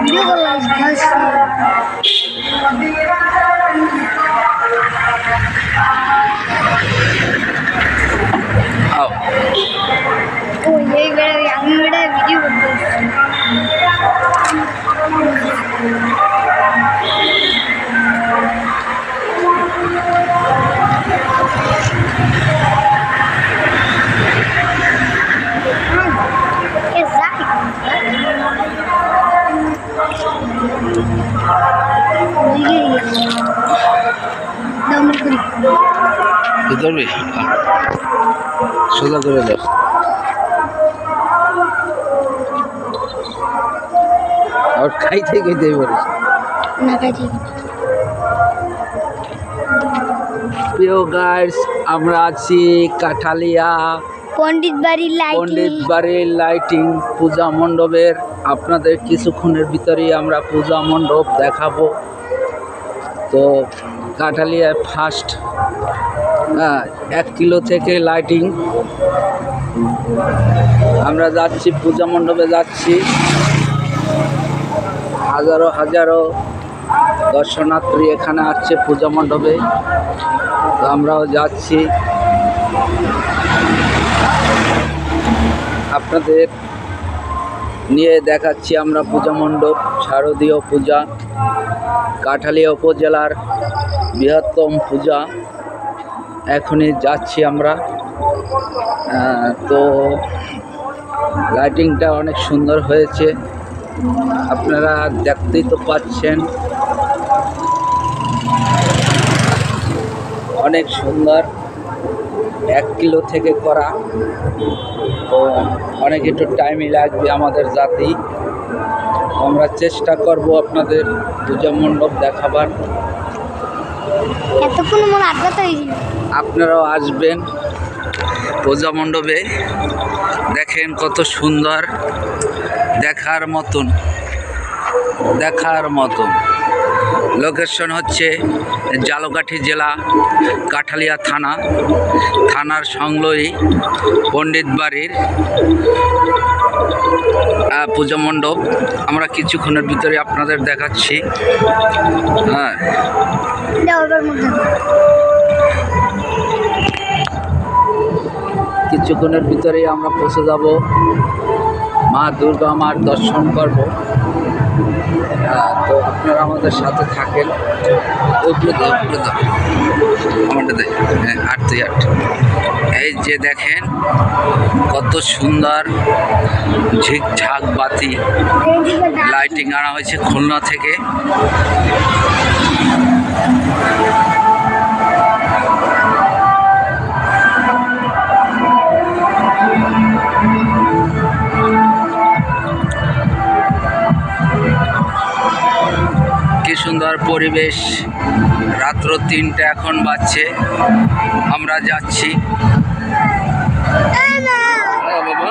Video করলাম আও সোজা করে দাও। আর খাইতে খাইতে প্রিয় আমরা আছি কাঠালিয়া। পণ্ডিত বাড়ির পণ্ডিত লাইটিং বাড়ির লাইটিং পূজা মণ্ডপের, আপনাদের কিছুক্ষণের ভিতরেই আমরা পূজা মণ্ডপ দেখাবো। তো কাঠালিয়ায় ফার্স্ট এক কিলো থেকে লাইটিং আমরা যাচ্ছি, পূজা মণ্ডপে যাচ্ছি। হাজারো হাজারো দর্শনার্থী এখানে আসছে পূজা মণ্ডপে। তো আমরাও যাচ্ছি। আপনাদের নিয়ে দেখাচ্ছি আমরা পূজা মণ্ডপ, শারদীয় পূজা, কাঠালিয়া উপজেলার বৃহত্তম পূজা। এখনই যাচ্ছি আমরা। তো লাইটিংটা অনেক সুন্দর হয়েছে। আপনারা দেখতেই তো পাচ্ছেন। অনেক সুন্দর। এক কিলো থেকে করা। তো অনেক একটু টাইমই লাগবে আমাদের জাতি। আমরা চেষ্টা করব আপনাদের পূজা মণ্ডপ দেখাবার। আপনারাও আসবেন পূজা মণ্ডপে। দেখেন কত সুন্দর দেখার মতন দেখার মতন। লোকেশন হচ্ছে জালকাঠি জেলা, কাঠালিয়া থানা। থানার সংলয়ী পণ্ডিত বাড়ির পূজা মণ্ডপ। আমরা কিছুক্ষণের ভিতরে আপনাদের দেখাচ্ছি। হ্যাঁ। কিছুক্ষণের ভিতরেই আমরা পৌঁছে যাব। মা দুর্গা মার দর্শন করব। তো আপনারা আমাদের সাথে থাকেন। হ্যাঁ আট দুই আট। এই যে দেখেন, কত সুন্দর ঝিকঝাক বাতি লাইটিং আনা হয়েছে খুলনা থেকে। সুন্দর পরিবেশ। রাত্র তিনটে এখন বাজছে। আমরা যাচ্ছি। হ্যাঁ বাবা।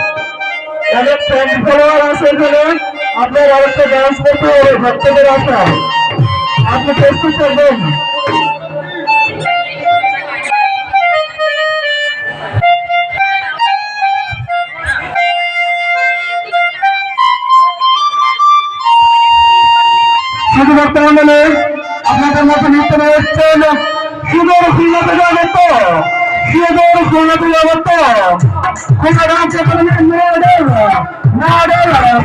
অনেক ফ্যান ফলোয়ার আছে এখানে। আপনার আরেকটা ডান্স করতে হবে, ভক্তদের আশা। আপনি প্রস্তুত করবেন শুধু বর্তমানে আপনাদের মতো নৃত্য এসছেন সুদূর